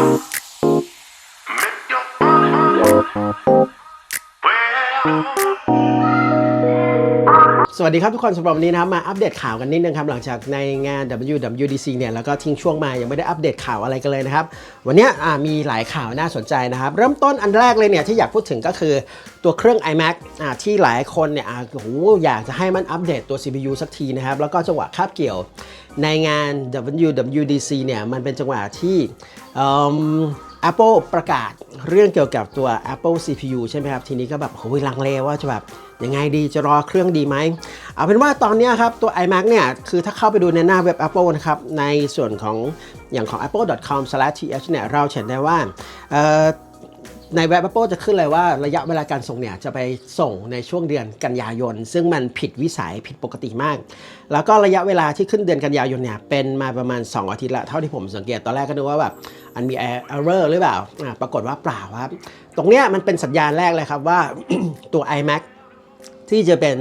Make your money. Well. สวัสดีครับทุกคนสำหรับวันนี้นะครับมาอัปเดตข่าวกันนิดนึงครับหลังจากในงาน WWDC เนี่ยแล้วก็ทิ้งช่วงมายังไม่ได้อัปเดตข่าวอะไรกันเลยนะครับ วันนี้มีหลายข่าวน่าสนใจนะครับ เริ่มต้นอันแรกเลยเนี่ยที่อยากพูดถึงก็คือตัวเครื่อง iMac อที่หลายคนเนี่ยโอ้โหอยากจะให้มันอัปเดตตัว CPU สักทีนะครับ แล้วก็จังหวะคาบเกี่ยวในงาน WWDC เนี่ยมันเป็นจังหวะที่ Apple ประกาศเรื่องเกี่ยวกับตัว Apple CPU ใช่ไหมครับทีนี้ก็แบบโอ้ยลังเลว่าจะแบบ ยังไงดีจะรอเครื่องดีไหม เอาเป็นว่าตอนนี้ครับตัว iMac เนี่ย คือถ้าเข้าไปดูในหน้าเว็บ Apple นะครับ ในส่วนของอย่างของ apple.com/th เนี่ย เราเห็นได้ว่าในเว็บ Apple จะขึ้นเลยว่าระยะเวลาการส่งเนี่ย จะไปส่งในช่วงเดือนกันยายน ซึ่งมันผิดวิสัยผิดปกติมาก แล้วก็ระยะเวลาที่ขึ้นเดือนกันยายนเนี่ย เป็นมาประมาณ 2 อาทิตย์ละ เท่าที่ผมสังเกตตอนแรกก็นึกว่าแบบอันมี error หรือเปล่าอ่าปรากฏว่าเปล่าครับ ตรงเนี้ยมันเป็นสัญญาณแรกเลยครับว่าตัว iMac ที่จะเป็น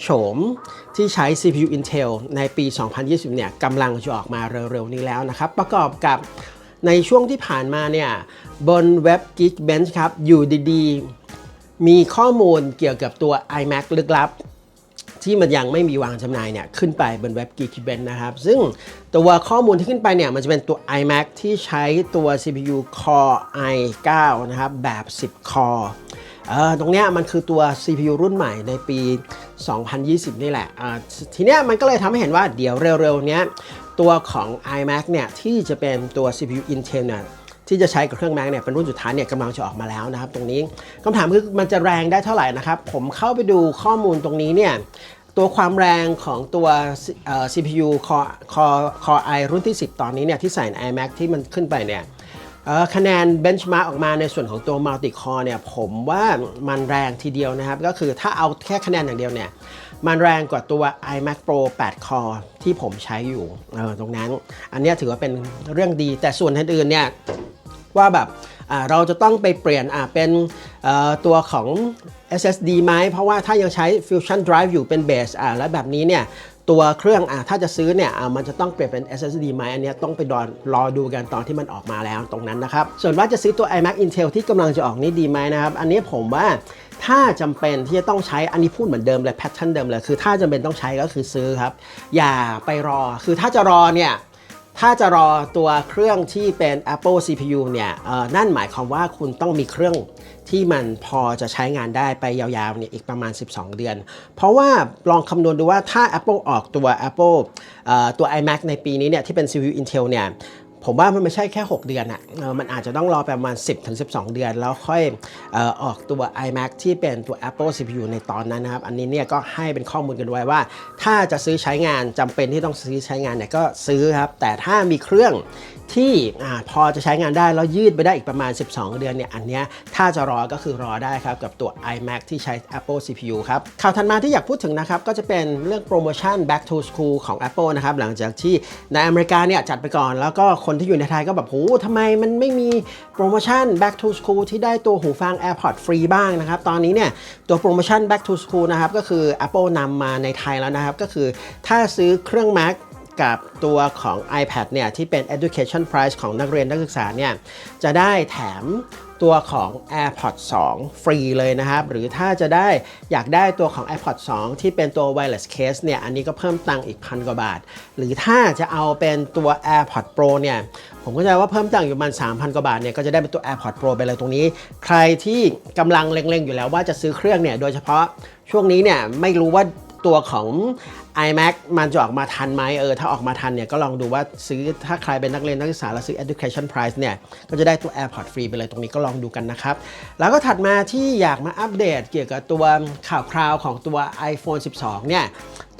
โฉมที่ใช้ CPU Intel ในปี 2020 เนี่ยกำลังจะออกมาเร็วๆ นี้แล้วนะครับ ประกอบกับในช่วงที่ผ่านมาเนี่ยบนเว็บ Geekbench ครับ อยู่ดีๆ มีข้อมูลเกี่ยวกับตัว iMac ลึกลับ ที่มันยังไม่มีวางจำหน่ายเนี่ยขึ้นไปบนเว็บ Geekbench นะครับ ซึ่งตัวข้อมูลที่ขึ้นไปเนี่ยมันจะเป็นตัว iMac ที่ใช้ตัว CPU Core i9 นะครับแบบ 10 Core ตรงเนี้ยมันคือตัว CPU รุ่นใหม่ในปี 2020 นี่แหละทีเนี้ยมันก็เลยทำให้เห็นว่าเดี๋ยวเร็วๆเนี้ยตัวของ iMac เนี่ยที่จะเป็นตัว CPU Intel เนี่ยที่จะใช้กับเครื่อง Mac เนี่ยเป็นรุ่นสุดท้ายเนี่ยกำลังจะออกมาแล้วนะครับ ตรงนี้คำถามคือมันจะแรงได้เท่าไหร่นะครับ ผมเข้าไปดูข้อมูลตรงนี้เนี่ยตัวความแรงของตัว CPU Core Core Core i รุ่นที่ 10 ตอนนี้เนี่ยที่ใส่ใน iMac ที่มันขึ้นไปเนี่ย คะแนน benchmark ออกมาในส่วนของตัว multi core เนี่ยผมว่ามันแรงทีเดียวนะครับ ก็คือถ้าเอาแค่คะแนนอย่างเดียวเนี่ย มันแรงกว่าตัว iMac Pro 8 core ที่ผมใช้อยู่เออตรงนั้น อันนี้ถือว่าเป็นเรื่องดีแต่ส่วนอื่นๆเนี่ยว่าแบบเราจะต้องไปเปลี่ยนเป็นตัวของ SSD ไหมเพราะว่าถ้ายังใช้ Fusion Drive อยู่เป็นเบสอ่าแล้วแบบนี้เนี่ย ตัวเครื่องอ่าถ้าจะซื้อเนี่ยอ่ามันจะต้องเปลี่ยนเป็น SSD ไหมอันนี้ต้องไปรอรอดูกันตอนที่มันออกมาแล้วตรงนั้นนะครับ ส่วนว่าจะซื้อตัว iMac Intel ที่กำลังจะออกนี่ดีไหมนะครับ อันนี้ผมว่าถ้าจำเป็นที่จะต้องใช้อันนี้พูดเหมือนเดิมเลยแพทเทิร์นเดิมเลยคือถ้าจำเป็นต้องใช้ก็คือซื้อครับ อย่าไปรอคือถ้าจะรอเนี่ยถ้าจะรอตัวเครื่องที่เป็น Apple CPU เนี่ยนั่นหมายความว่าคุณต้องมีเครื่อง ที่มันพอจะใช้งานได้ไปยาวๆเนี่ยอีกประมาณ 12 เดือน เพราะว่าลองคำนวณดูว่าถ้า Apple ออกตัว Apple เอ่อตัว iMac ในปีนี้เนี่ยที่เป็น CPU Intel เนี่ย ผมว่ามันไม่ใช่แค่ 6 เดือนอะมันอาจจะต้องรอประมาณ 10-12ถึง12 เดือน แล้วค่อยออกตัว iMac ที่เป็นตัว Apple CPU ในตอนนั้นนะครับ อันนี้เนี่ยก็ให้เป็นข้อมูลกันไว้ว่า ถ้าจะซื้อใช้งานจำเป็นที่ต้องซื้อใช้งานเนี่ยก็ซื้อครับ แต่ถ้ามีเครื่องที่อพอจะใช้งานได้แล้วยืดไปได้อีกประมาณ 12 เดือนเนี่ยอันเนี้ยถ้าจะรอก็คือรอได้ครับ กับตัว iMac ที่ใช้ Apple CPU ครับข่าวถัดมาที่อยากพูดถึงนะครับ ก็จะเป็นเรื่องโปรโมชั่น Back to School ของ Apple นะครับหลังจากที่ในอเมริกาเนี่ยจัดไปก่อนแล้วก็คนที่อยู่ในไทยก็แบบโหทำไมมันไม่มีโปรโมชั่น Back to School ที่ได้ตัวหูฟัง AirPods ฟรีบ้างนะครับ ตอนนี้เนี่ยตัวโปรโมชั่น Back to School นะครับ ก็คือ Apple นำมาในไทยแล้วนะครับ ก็คือถ้าซื้อเครื่อง Mac กับตัวของ iPad เนี่ยที่เป็น education price ของนักเรียนนักศึกษาเนี่ยจะได้แถม ตัวของ AirPods 2 ฟรีเลยนะครับ หรือถ้าจะได้อยากได้ตัวของ AirPods 2 ที่เป็นตัว wireless case เนี่ย อันนี้ก็เพิ่มตังค์อีกพันกว่าบาท หรือถ้าจะเอาเป็นตัว AirPods Pro เนี่ย ผมก็จะว่าเพิ่มตังค์อยู่ประมาณ 3,000 กว่าบาทเนี่ย ก็จะได้เป็นตัว AirPods Pro ไปเลยตรงนี้ ใครที่กำลังเล็งๆ อยู่แล้วว่าจะซื้อเครื่องเนี่ย โดยเฉพาะช่วงนี้เนี่ยไม่รู้ว่า ตัวของ iMac มันจะออกมาทันไหมเออถ้าออกมาทันเนี่ยก็ลองดูว่าซื้อถ้าใครเป็นนักเรียนนักศึกษาแล้วซื้อ education price เนี่ยก็จะได้ตัว AirPods ฟรีไปเลยตรงนี้ก็ลองดูกันนะครับ แล้วก็ถัดมาที่อยากมาอัปเดตเกี่ยวกับตัวข่าวคราวของตัว iPhone 12 เนี่ย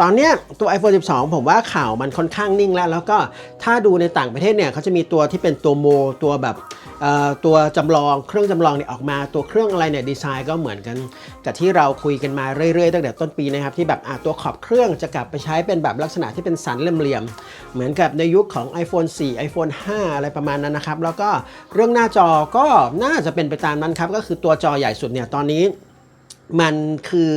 ตอนนี้ตัว iPhone 12 ผมว่าข่าวมันค่อนข้างนิ่งแล้ว แล้วก็ถ้าดูในต่างประเทศเนี่ยเขาจะมีตัวที่เป็นตัวโมตัวแบบ ตัวจำลองเครื่องจำลองเนี่ยออกมาตัวเครื่องอะไรเนี่ยดีไซน์ก็เหมือนกันกับที่เราคุยกันมาเรื่อยๆตั้งแต่ต้นปีนะครับที่แบบตัวขอบเครื่องจะกลับไปใช้เป็นแบบลักษณะที่เป็นสันเหลี่ยมๆเหมือนกับในยุคของ iPhone 4 iPhone 5 อะไรประมาณนั้นนะครับ แล้วก็เรื่องหน้าจอก็น่าจะเป็นไปตามนั้นครับ ก็คือตัวจอใหญ่สุดเนี่ยตอนนี้มันคือ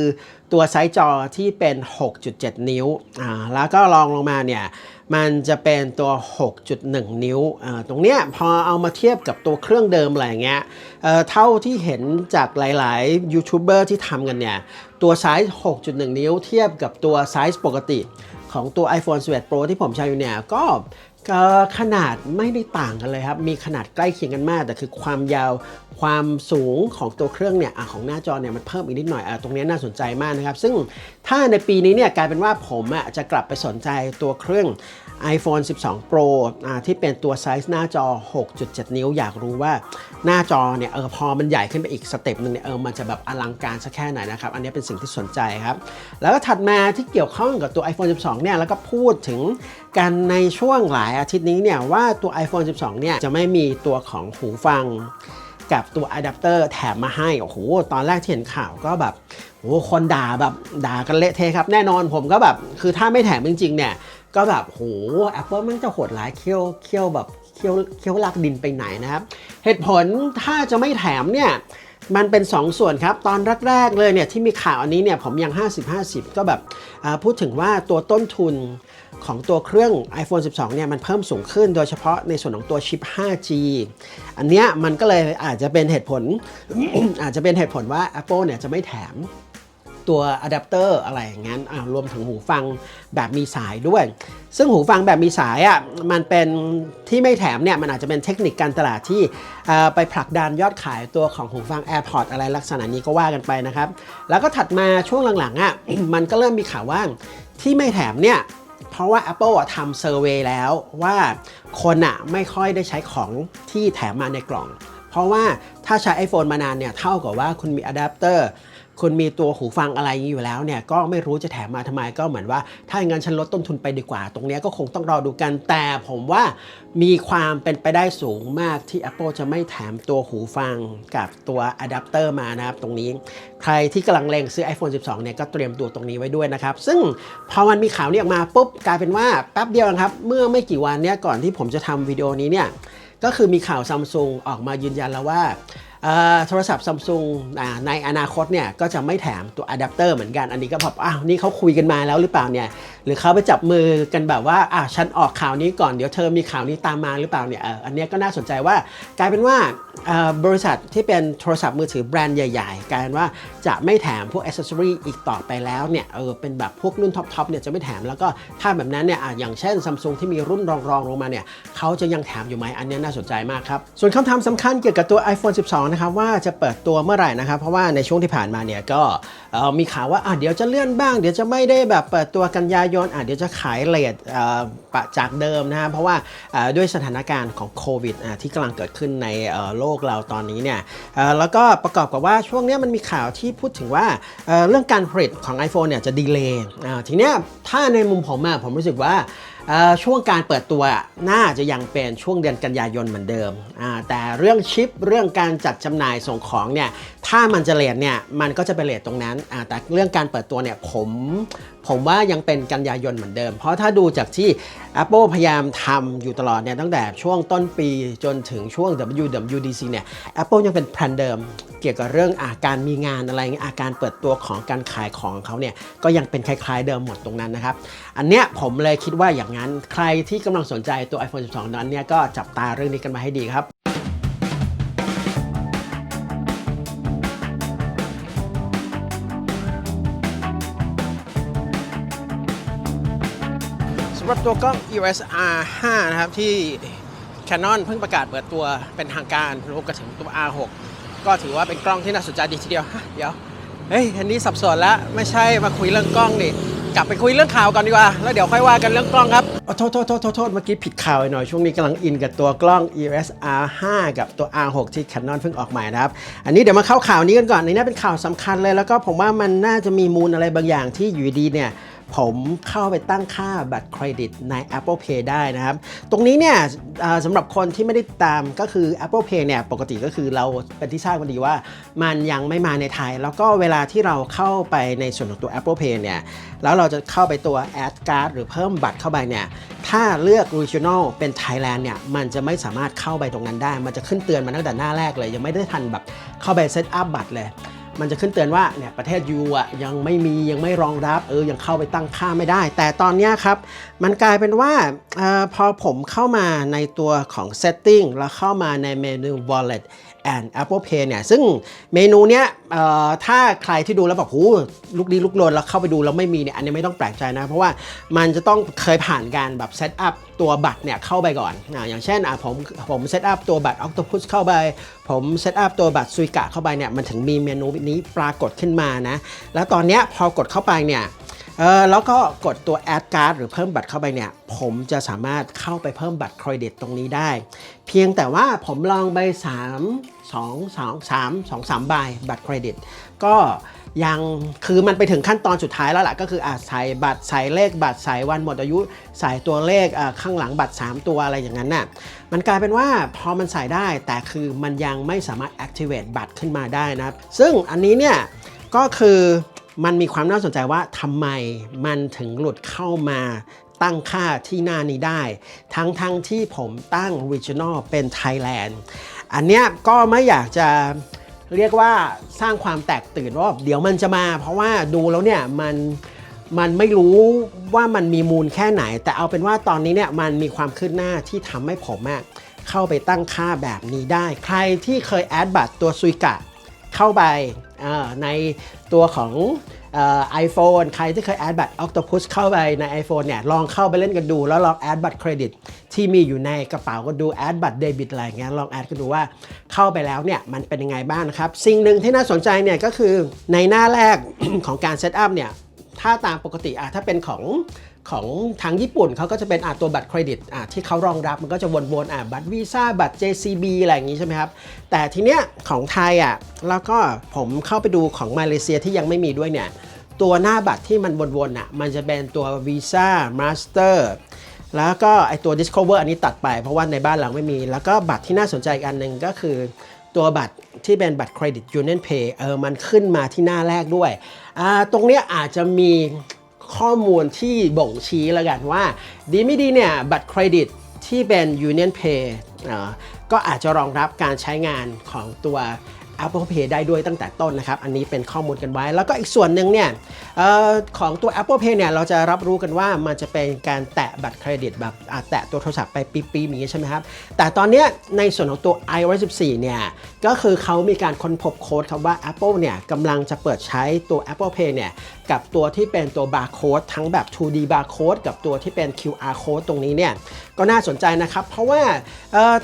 ตัวไซส์จอที่เป็น 6.7 นิ้วอ่าแล้วก็ลองลงมาเนี่ยมันจะเป็นตัว 6.1 นิ้วอ่าตรงเนี้ยพอเอามาเทียบกับตัวเครื่องเดิมอะไรเงี้ยเอ่อเท่าที่เห็นจากหลายๆยูทูบเบอร์ที่ทำกันเนี่ยตัวไซส์ 6.1 นิ้วเทียบกับตัวไซส์ปกติของตัว iPhone 11 Pro ที่ผมใช้อยู่เนี่ยก็ ก็ขนาดไม่ได้ต่างกันเลยครับ มีขนาดใกล้เคียงกันมาก แต่คือความยาวความสูงของตัวเครื่องเนี่ยอของหน้าจอเนี่ยมันเพิ่มอีกนิดหน่อยอตรงนี้น่าสนใจมากนะครับ ซึ่งถ้าในปีนี้เนี่ยกลายเป็นว่าผมอะจะกลับไปสนใจตัวเครื่อง iPhone 12 Pro อ่าที่เป็นตัวไซส์หน้าจอ 6.7 นิ้ว อยากรู้ว่าหน้าจอเนี่ยเออพอมันใหญ่ขึ้นไปอีกสเต็ปหนึ่งเนี่ยเออมันจะแบบอลังการสักแค่ไหนนะครับ อันนี้เป็นสิ่งที่สนใจครับ แล้วก็ถัดมาที่เกี่ยวข้องกับตัว iPhone 12 เนี่ยแล้วก็พูดถึงกันในช่วงหลายอาทิตย์นี้เนี่ยว่าตัว iPhone 12 เนี่ยจะไม่มีตัวของหูฟังกับตัวอะแดปเตอร์แถมมาให้ โอ้โห ตอนแรกที่เห็นข่าวก็แบบ โอ้คนด่าแบบด่ากันเละเทะครับ แน่นอนผมก็แบบ คือถ้าไม่แถมจริงๆเนี่ย ก็แบบโห Apple มันจะโหดร้ายเคี่ยวเคี่ยวแบบเคี่ยวเคี่ยวลากดินไปไหนนะครับ เหตุผลถ้าจะไม่แถมเนี่ยมันเป็น2ส่วนครับ ตอนแรกๆเลยเนี่ยที่มีข่าวอันนี้เนี่ยผมยัง 50-50 ก็แบบพูดถึงว่าตัวต้นทุนของตัวเครื่อง iPhone 12 เนี่ยมันเพิ่มสูงขึ้นโดยเฉพาะในส่วนของตัวชิป 5G อันเนี้ยมันก็เลยอาจจะเป็นเหตุผล อาจจะเป็นเหตุผลว่า Apple เนี่ยจะไม่แถม ตัวอะแดปเตอร์อะไรอย่างนั้นรวมถึงหูฟังแบบมีสายด้วย ซึ่งหูฟังแบบมีสายอะมันเป็นที่ไม่แถมเนี่ยมันอาจจะเป็นเทคนิคการตลาดที่ไปผลักดันยอดขายตัวของหูฟัง AirPods อะไรลักษณะนี้ก็ว่ากันไปนะครับ แล้วก็ถัดมาช่วงหลังๆอะมันก็เริ่มมีข่าวว่าที่ไม่แถมเนี่ยเพราะว่า Apple อะทำเซอร์เวยแล้วว่าคนอะไม่ค่อยได้ใช้ของที่แถมมาในกล่อง เพราะว่าถ้าใช้ iPhone มานานเนี่ยเท่ากับว่าคุณมีอะแดปเตอร์ คุณมีตัวหูฟังอะไรอยู่แล้วเนี่ยก็ไม่รู้จะแถมมาทำไมก็เหมือนว่า ถ้าอย่างนั้นฉันลดต้นทุนไปดีกว่า ตรงนี้ก็คงต้องรอดูกัน แต่ผมว่ามีความเป็นไปได้สูงมากที่ Apple จะไม่แถมตัวหูฟังกับตัวอะแดปเตอร์มานะครับตรงนี้ ใครที่กำลังเลงซื้อ iPhone 12 เนี่ยก็เตรียมตัวตรงนี้ไว้ด้วยนะครับ ซึ่งพอมันมีข่าวนี้ออกมาปุ๊บกลายเป็นว่าแป๊บเดียวนะครับ เมื่อไม่กี่วันเนี่ยก่อนที่ผมจะทำวิดีโอนี้เนี่ยก็คือมีข่าวซัมซุงออกมายืนยันแล้วว่า โทรศัพท์ซัมซุงในอนาคตเนี่ยก็จะไม่แถมตัวอะแดปเตอร์เหมือนกัน อันนี้ก็แบบอ้าวนี่เขาคุยกันมาแล้วหรือเปล่าเนี่ยหรือเขาไปจับมือกันแบบว่าอะฉันออกข่าวนี้ก่อนเดี๋ยวเธอมีข่าวนี้ตามมาหรือเปล่าเนี่ยอันนี้ก็น่าสนใจว่ากลายเป็นว่าบริษัทที่เป็นโทรศัพท์มือถือแบรนด์ใหญ่ๆกลายเป็นว่าจะไม่แถมพวกอ c เซสซอรีอีกต่อไปแล้วเนี่ยเออเป็นแบบพวกรุ่นท็อปๆเนี่ยจะไม่แถมแล้วก็ถ้าแบบนั้นเนี่ยอย่างเช่นซัมซุงที่มีรุ่นรองๆลงมาเนี่ยเขาจะยังแถมอยู่ไหมอันนี้น่าสนใจมากครับส่วนคำถามสำคัญเกี่ยวกับตัว iPhone 12นะครับว่าจะเปิดตัวเมื่อไหร่นะครับเพราะว่าในช่วงที่ผ่านมาเนี่ยก็มีข่าวว่าเดี๋ยวจะเลื่อนบ้าง เดี๋ยวจะไม่ได้แบบเปิดตัวกันยายนอะเดี๋ยวจะขายเลทเอ่อปะจากเดิมนะฮะเพราะว่าด้วยสถานการณ์ของโควิดที่กำลังเกิดขึ้นในโลกเราตอนนี้เนี่ยแล้วก็ประกอบกับว่าช่วงนี้มันมีข่าวที่พูดถึงว่าเรื่องการผลิตของ iPhone เนี่ยจะดีเลย์ทีเนี้ยถ้าในมุมผมอะผมรู้สึกว่า ช่วงการเปิดตัวน่าจะยังเป็นช่วงเดือนกันยายนเหมือนเดิม แต่เรื่องชิปเรื่องการจัดจำหน่ายส่งของเนี่ยถ้ามันจะเลทเนี่ยมันก็จะไปเลทตรงนั้น แต่เรื่องการเปิดตัวเนี่ยผม ผมว่ายังเป็นกันยายนเหมือนเดิม เพราะถ้าดูจากที่ Apple พยายามทำอยู่ตลอดเนี่ยตั้งแต่ช่วงต้นปีจนถึงช่วง WWDC เนี่ย Apple ยังเป็นแพลนเดิม เกี่ยวกับเรื่องอาการมีงานอะไรอาการเปิดตัวของการขายของเขาเนี่ยก็ยังเป็นคล้ายๆเดิมหมดตรงนั้นนะครับ อันเนี้ยผมเลยคิดว่าอย่างนั้นใครที่กำลังสนใจตัว iPhone 12 นั้นเนี่ยก็จับตาเรื่องนี้กันมาให้ดีครับ รับตัวกล้อง EOS R5 นะครับที่ Canon เพิ่งประกาศเปิดตัวเป็นทางการรวมกับถึงตัว R6 ก็ถือว่าเป็นกล้องที่น่าสนใจดีทีเดียว เดี๋ยว เฮ้ยอันนี้สับสนแล้วไม่ใช่มาคุยเรื่องกล้องนี่กลับไปคุยเรื่องข่าวก่อนดีกว่า แล้วเดี๋ยวค่อยว่ากันเรื่องกล้องครับอ๋อโทษโทษโทษโทษโทษเมื่อกี้ผิดข่าวไปหน่อย ช่วงนี้กำลังอินกับตัวกล้อง EOS R5 กับตัว R6 ที่ Canon เพิ่งออกใหม่นะครับ อันนี้เดี๋ยวมาเข้าข่าวนี้กันก่อนอันนี้เป็นข่าวสำคัญเลย แล้วก็ผมว่ามันน่าจะมีมูลอะไรบางอย่างที่อยู่ดีเนี่ย ผมเข้าไปตั้งค่าบัตรเครดิตใน Apple Pay ได้นะครับ ตรงนี้เนี่ยสำหรับคนที่ไม่ได้ตามก็คือ Apple Pay เนี่ยปกติก็คือเราเป็นที่ทราบกันดีว่า มันยังไม่มาในไทย แล้วก็เวลาที่เราเข้าไปในส่วนของตัว Apple Pay เนี่ยแล้วเราจะเข้าไปตัว Add Card หรือเพิ่มบัตรเข้าไปเนี่ยถ้าเลือก Regional เป็น Thailand เนี่ยมันจะไม่สามารถเข้าไปตรงนั้นได้ มันจะขึ้นเตือนมาตั้งแต่หน้าแรกเลย ยังไม่ได้ทันแบบเข้าไปเซตอัพบัตรเลย มันจะขึ้นเตือนว่าเนี่ยประเทศยูอะยังไม่มียังไม่รองรับเออยังเข้าไปตั้งค่าไม่ได้ แต่ตอนนี้ครับ มันกลายเป็นว่าออพอผมเข้ามาในตัวของ setting แล้วเข้ามาในเมนู wallet and Apple Pay เนี่ยซึ่งเมนูเนี้ยถ้าใครที่ดูแล้วแบบหูลุกดีลุกลนแล้วเข้าไปดูแล้วไม่มีเนี่ยอันนี้ไม่ต้องแปลกใจนะ เพราะว่ามันจะต้องเคยผ่านการแบบเซตอัพตัวบัตรเนี่ยเข้าไปก่อนอ่าอย่างเช่นอะผมผมเซตอัพตัวบัตร Octopus เข้าไป ผมเซตอัพตัวบัตรซุยกะเข้าไปเนี่ยมันถึงมีเมนูนี้ปรากฏขึ้นมานะ แล้วตอนเนี้ยพอกดเข้าไปเนี่ย เออแล้วก็กดตัว add card หรือเพิ่มบัตรเข้าไปเนี่ย ผมจะสามารถเข้าไปเพิ่มบัตรเครดิตตรงนี้ได้ เพียงแต่ว่าผมลองไป 3 2 2 3 2 3ใบบัตรเครดิต ก็ยังคือมันไปถึงขั้นตอนสุดท้ายแล้วล่ะก็คืออะใส่บัตรใส่เลขบัตรใส่วันหมดอายุใส่ตัวเลขข้างหลังบัตร 3 ตัวอะไรอย่างนั้นน่ะมันกลายเป็นว่าพอมันใส่ได้แต่คือมันยังไม่สามารถ activate บัตรขึ้นมาได้นะซึ่งอันนี้เนี่ยก็คือ มันมีความน่าสนใจว่าทำไมมันถึงหลุดเข้ามาตั้งค่าที่หน้านี้ได้ ทั้งทั้งที่ผมตั้ง regional เป็น Thailand อันเนี้ยก็ไม่อยากจะเรียกว่าสร้างความแตกตื่นว่าเดี๋ยวมันจะมา เพราะว่าดูแล้วเนี่ยมันมันไม่รู้ว่ามันมีมูลแค่ไหน แต่เอาเป็นว่าตอนนี้เนี่ยมันมีความคืบหน้าที่ทำให้ผมอะเข้าไปตั้งค่าแบบนี้ได้ ใครที่เคยแอดบัตรตัวซุยกะเข้าไป ในตัวของไอโฟนใครที่เคยแอดบัตร Octopus เข้าไปใน iPhone เนี่ยลองเข้าไปเล่นกันดู แล้วลองแอดบัตรเครดิตที่มีอยู่ในกระเป๋าก็ดูแอดบัตรเดบิตอะไรอย่างเงี้ยลองแอดกันดูว่าเข้าไปแล้วเนี่ยมันเป็นยังไงบ้างนะครับ สิ่งหนึ่งที่น่าสนใจเนี่ยก็คือในหน้าแรกของการเซตอัพเนี่ยถ้าตามปกติอะถ้าเป็นของ ของทางญี่ปุ่นเขาก็จะเป็นอะตัวบัตรเครดิตอะที่เขารองรับมันก็จะวนๆอะบัตรวีซ่าบัตร JCB อะไรอย่างงี้ใช่ไหมครับ แต่ทีเนี้ยของไทยอะแล้วก็ผมเข้าไปดูของมาเลเซียที่ยังไม่มีด้วยเนี่ยตัวหน้าบัตรที่มันวนๆอะมันจะเป็นตัว Visa Master แล้วก็ไอตัว Discover อันนี้ตัดไปเพราะว่าในบ้านเราไม่มี แล้วก็บัตรที่น่าสนใจอีกอันหนึ่งก็คือ ตัวบัตรที่เป็นบัตรเครดิต Union Pay เออมันขึ้นมาที่หน้าแรกด้วยอ่าตรงเนี้ยอาจจะมี ข้อมูลที่บ่งชี้แล้วกันว่า ดีไม่ดีเนี่ยบัตรเครดิตที่เป็น Union Pay ก็อาจจะรองรับการใช้งานของตัว Apple Pay ได้ด้วยตั้งแต่ต้นนะครับ อันนี้เป็นข้อมูลกันไว้ แล้วก็อีกส่วนหนึ่งเนี่ยออของตัว Apple Pay เนี่ยเราจะรับรู้กันว่ามันจะเป็นการแตะบัตรเครดิตแบบแตะตัวโทรศัพท์ไปปีๆอย่างนี้ใช่ไหมครับ แต่ตอนนี้ในส่วนของตัว iOS 14 เนี่ย ก็คือเขามีการค้นพบโค้ดครับว่า Apple เนี่ยกำลังจะเปิดใช้ตัว Apple Pay เนี่ยกับตัวที่เป็นตัว barcode ทั้งแบบ 2D barcode กับตัวที่เป็น QR code ตรงนี้เนี่ย ก็น่าสนใจนะครับ เพราะว่า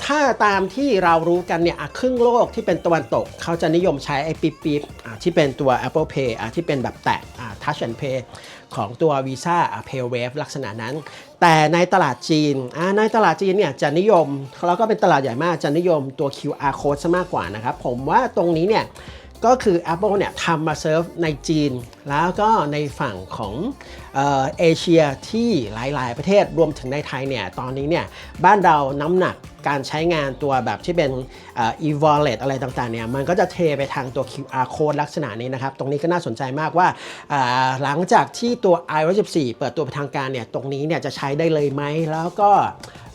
ถ้าตามที่เรารู้กันเนี่ยครึ่งโลกที่เป็นตะวันตก เขาจะนิยมใช้ไอ้ปี๊บๆอะที่เป็นตัว Apple Pay ที่เป็นแบบแตะ Touch and Pay ของตัว Visa อะ PayWave ลักษณะนั้น แต่ในตลาดจีนในตลาดจีนเนี่ยจะนิยมแล้วก็เป็นตลาดใหญ่มากจะนิยมตัว QR code ซะมากกว่านะครับ ผมว่าตรงนี้เนี่ยก็คือ Apple เนี่ยทำมาเซิร์ฟในจีน แล้วก็ในฝั่งของเออเอเชียที่หลาย ๆ ประเทศรวมถึงในไทยเนี่ยตอนนี้เนี่ยบ้านเราน้ำหนักการใช้งานตัวแบบที่เป็นเอ่อ e-wallet อะไรต่าง ๆ เนี่ยมันก็จะเทไปทางตัว QR code ลักษณะนี้นะครับ ตรงนี้ก็น่าสนใจมากว่าอ่าหลังจากที่ตัว iOS 14เปิดตัวเป็นทางการเนี่ยตรงนี้เนี่ยจะใช้ได้เลยไหม แล้วก็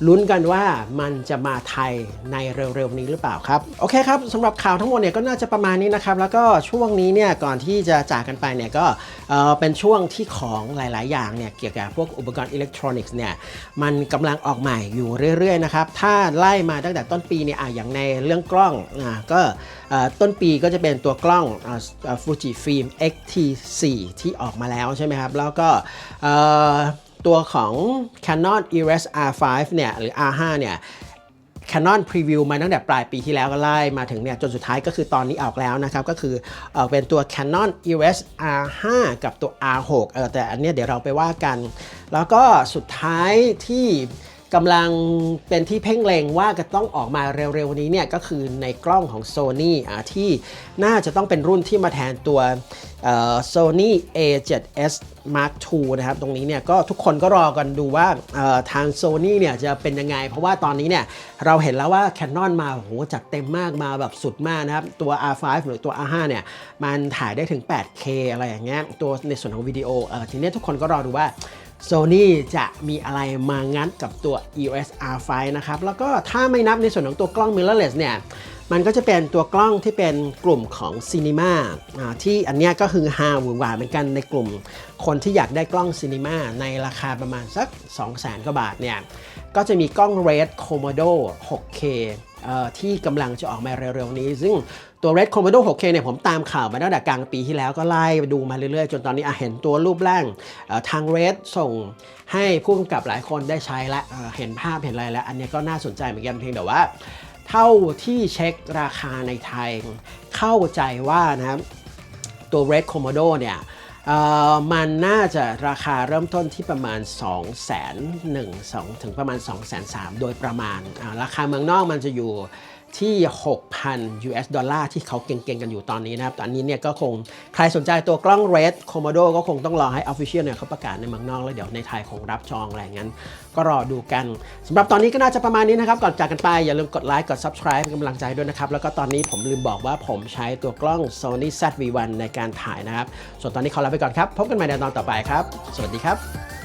ลุ้นกันว่ามันจะมาไทยในเร็ว ๆ นี้หรือเปล่าครับ โอเคครับสำหรับข่าวทั้งหมดเนี่ยก็น่าจะประมาณนี้นะครับ แล้วก็ช่วงนี้เนี่ยก่อนที่จะจากกันไปเนี่ยก็เอ่อเป็นช่วงที่ของหลาย ๆ อย่างเนี่ยเกี่ยวกับพวกอุปกรณ์อิเล็กทรอนิกส์เนี่ยมันกำลังออกใหม่อยู่เรื่อย ๆ นะครับ ถ้าไล่มาตั้งแต่ต้นปีเนี่ยอะอย่างในเรื่องกล้องอะก็ต้นปีก็จะเป็นตัวกล้องฟูจิฟิล์ม XT4 ที่ออกมาแล้วใช่ไหมครับ แล้วก็ตัวของ Canon EOS R5 เนี่ยหรือ R5 เนี่ย Canon Preview มาตั้งแต่ปลายปีที่แล้วก็ไล่มาถึงเนี่ยจนสุดท้ายก็คือตอนนี้ออกแล้วนะครับ ก็คือออเป็นตัว Canon EOS R5 กับตัว R6 เออแต่อันเนี้ยเดี๋ยวเราไปว่ากัน แล้วก็สุดท้ายที่ กำลังเป็นที่เพ่งเลงว่าจะต้องออกมาเร็วๆนี้เนี่ยก็คือในกล้องของ Sony อ่าที่น่าจะต้องเป็นรุ่นที่มาแทนตัวเอ่อ Sony A7S Mark II นะครับ ตรงนี้เนี่ยก็ทุกคนก็รอกันดูว่าทาง Sony เนี่ยจะเป็นยังไง เพราะว่าตอนนี้เนี่ยเราเห็นแล้วว่า Canon มาโหจัดเต็มมากมาแบบสุดมากนะครับ ตัว R5 หรือตัว R5 เนี่ยมันถ่ายได้ถึง 8K อะไรอย่างเงี้ยตัวในส่วนของวิดีโออทีนี้ทุกคนก็รอดูว่า Sony จะมีอะไรมางัดกับตัว EOS R5 นะครับ แล้วก็ถ้าไม่นับในส่วนของตัวกล้อง mirrorless เนี่ย มันก็จะเป็นตัวกล้องที่เป็นกลุ่มของซีนีมาที่อันนี้ก็คือฮาหวือหวาเหมือนกันในกลุ่มคนที่อยากได้กล้องซีนีมาในราคาประมาณสัก 2 0 0 0 0 0กว่าบาทเนี่ย ก็จะมีกล้อง Red Komodo 6K ที่กำลังจะออกมาเร็วๆนี้ ซึ่ง ตัว Red Komodo 6K เนี่ยผมตามข่าวมาตั้งแต่กลางปีที่แล้วก็ไล่ดูมาเรื่อยๆ จนตอนนี้อะเห็นตัวรูปร่างทาง Red ส่งให้ผู้กำกับหลายคนได้ใช้และเอ่อเห็นภาพเห็นอะไรแล้ว อันนี้ก็น่าสนใจเหมือนกันเพียงแต่ว่า เท่าที่เช็คราคาในไทย เข้าใจว่านะครับตัว Red Komodo เนี่ยมันน่าจะราคาเริ่มต้นที่ประมาณ2 1 0 0 0 2ถึงประมาณ 2 3 0 0 0 โดยประมาณ ราคาเมืองนอกมันจะอยู่ ที่ 6,000 US ดอลลาร์ที่เขาเก่งๆ กันอยู่ตอนนี้นะครับ ตอนนี้เนี่ยก็คงใครสนใจตัวกล้อง Red Komodo ก็คงต้องรอให้ Official เนี่ยเขาประกาศในเมืองนอก แล้วเดี๋ยวในไทยคงรับจองอะไรอย่างนั้น ก็รอดูกันสำหรับตอนนี้ก็น่าจะประมาณนี้นะครับ ก่อนจากกันไป อย่าลืมกดไลค์กด Subscribe เป็นกำลังใจด้วยนะครับ แล้วก็ตอนนี้ผมลืมบอกว่าผมใช้ตัวกล้อง Sony ZV-1 ในการถ่ายนะครับ ส่วนตอนนี้ขอลาไปก่อนครับ พบกันใหม่ในตอนต่อไปครับ สวัสดีครับ